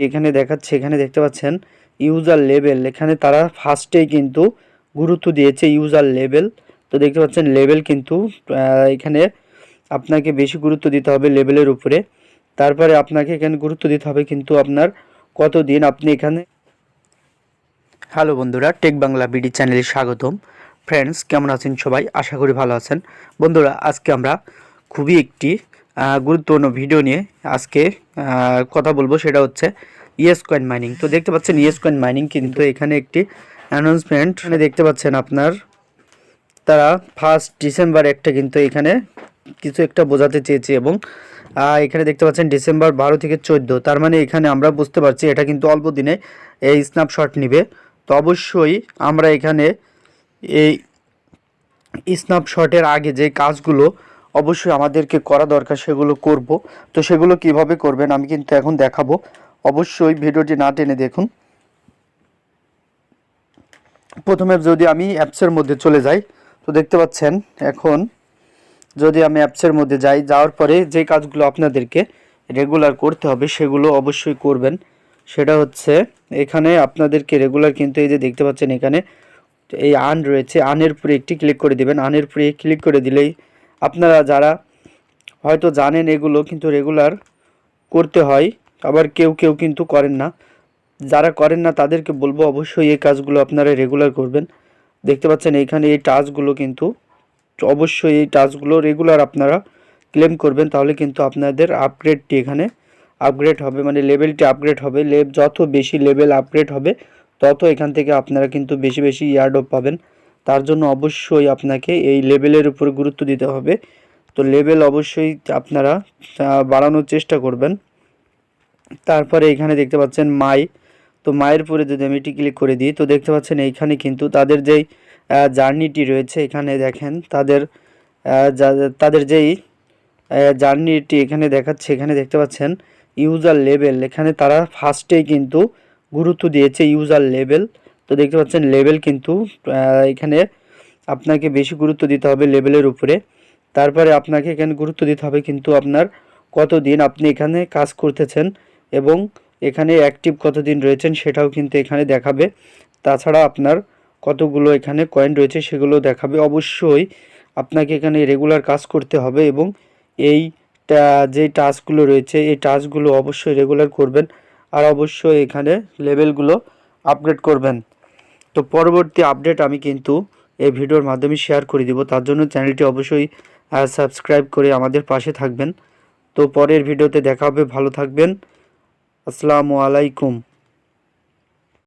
এখানে দেখাচ্ছে, এখানে দেখতে পাচ্ছেন ইউজার লেভেল এখানে তারা ফার্স্টেই কিন্তু গুরুত্ব দিয়েছে ইউজার লেভেল তো দেখতে পাচ্ছেন লেভেল কিন্তু এখানে আপনাকে বেশি গুরুত্ব দিতে হবে লেভেলের উপরে। তারপরে আপনাকে এখানে গুরুত্ব দিতে হবে কিন্তু আপনার কতদিন আপনি এখানে হ্যালো বন্ধুরা টেক বাংলা বিডি চ্যানেলে স্বাগতম। ফ্রেন্ডস কেমন আছেন সবাই? আশা করি ভালো আছেন। বন্ধুরা, আজকে আমরা খুবই একটি গুরুত্বপূর্ণ ভিডিও নিয়ে আজকে কথা বলব, সেটা হচ্ছে ইয়েস কয়েন মাইনিং। তো দেখতে পাচ্ছেন ইয়েস কয়েন মাইনিং কিন্তু এখানে একটি অ্যানাউন্সমেন্ট এখানে দেখতে পাচ্ছেন আপনার, তারা ফার্স্ট ডিসেম্বর একটা কিন্তু এখানে কিছু একটা বোঝাতে চেয়েছে এবং এখানে দেখতে পাচ্ছেন ডিসেম্বর বারো থেকে চোদ্দ। তার মানে এখানে আমরা বুঝতে পারছি, এটা কিন্তু অল্প দিনে এই স্ন্যাপশট নিবে। তো অবশ্যই আমরা এখানে এই স্ন্যাপশটের আগে যে কাজগুলো অবশ্যই আমাদেরকে করা দরকার, সেগুলো করব। তো সেগুলো কীভাবে করবেন আমি কিন্তু এখন দেখাবো। অবশ্যই ভিডিওটি না টেনে দেখুন। প্রথমে যদি আমি অ্যাপসের মধ্যে চলে যাই, তো দেখতে পাচ্ছেন এখন যদি আমি অ্যাপসের মধ্যে যাই, যাওয়ার পরে যে কাজগুলো আপনাদেরকে রেগুলার করতে হবে, সেগুলো অবশ্যই করবেন। সেটা হচ্ছে এখানে আপনাদেরকে রেগুলার কিন্তু এই যে দেখতে পাচ্ছেন এখানে এই আন রয়েছে। আনের উপরে একটি ক্লিক করে দিবেন। আনের উপরে ক্লিক করে দিলেই আপনারা যারা হয়তো জানেন এগুলো কিন্তু রেগুলার করতে হয়, আবার কেউ কেউ কিন্তু করেন না। যারা করেন না তাদেরকে বলব অবশ্যই এই কাজগুলো আপনারা রেগুলার করবেন। দেখতে পাচ্ছেন এইখানে এই টাচগুলো কিন্তু অবশ্যই এই টাচগুলো রেগুলার আপনারা ক্লেম করবেন, তাহলে কিন্তু আপনাদের আপগ্রেডটি এখানে আপগ্রেড হবে মানে লেভেলটি আপগ্রেড হবে। লেভ যত বেশি লেভেল আপগ্রেড হবে, তত এখান থেকে আপনারা কিন্তু বেশি বেশি ইয়ার্ডও পাবেন। তার জন্য অবশ্যই আপনাকে এই লেভেলের উপর গুরুত্ব দিতে হবে। তো লেভেল অবশ্যই আপনারা বাড়ানোর চেষ্টা করবেন। তারপরে এখানে দেখতে পাচ্ছেন মাই। তো মায়ের পরে যদি আমি এটি ক্লিক করে দিই, তো দেখতে পাচ্ছেন এইখানে কিন্তু তাদের যেই জার্নিটি রয়েছে, এখানে দেখেন তাদের তাদের যেই জার্নিটি এখানে দেখাচ্ছে, এখানে দেখতে পাচ্ছেন ইউজার লেভেল এখানে তারা ফার্স্টেই কিন্তু গুরুত্ব দিয়েছে ইউজার লেভেল তো দেখতে পাচ্ছেন লেভেল কিন্তু এখানে আপনাকে বেশি গুরুত্ব দিতে হবে লেভেলের উপরে। তারপরে আপনাকে এখানে গুরুত্ব দিতে হবে কিন্তু আপনার কতদিন আপনি এখানে কাজ করতেছেন এবং এখানে অ্যাক্টিভ কতদিন রয়েছেন সেটাও কিন্তু এখানে দেখাবে। তাছাড়া আপনার কতগুলো এখানে কয়েন রয়েছে সেগুলো দেখাবে। অবশ্যই আপনাকে এখানে রেগুলার কাজ করতে হবে এবং এই যে টাস্কগুলো রয়েছে, এই টাস্কগুলো অবশ্যই রেগুলার করবেন। আর অবশ্যই এখানে লেভেলগুলো আপগ্রেড করবেন। তো পরবর্তী আপডেট আমি কিন্তু এই ভিডিওর মাধ্যমে শেয়ার করে দিব। তার জন্য চ্যানেলটি অবশ্যই সাবস্ক্রাইব করে আমাদের পাশে থাকবেন। তো পরের ভিডিওতে দেখা হবে। ভালো থাকবেন। আসসালামু আলাইকুম।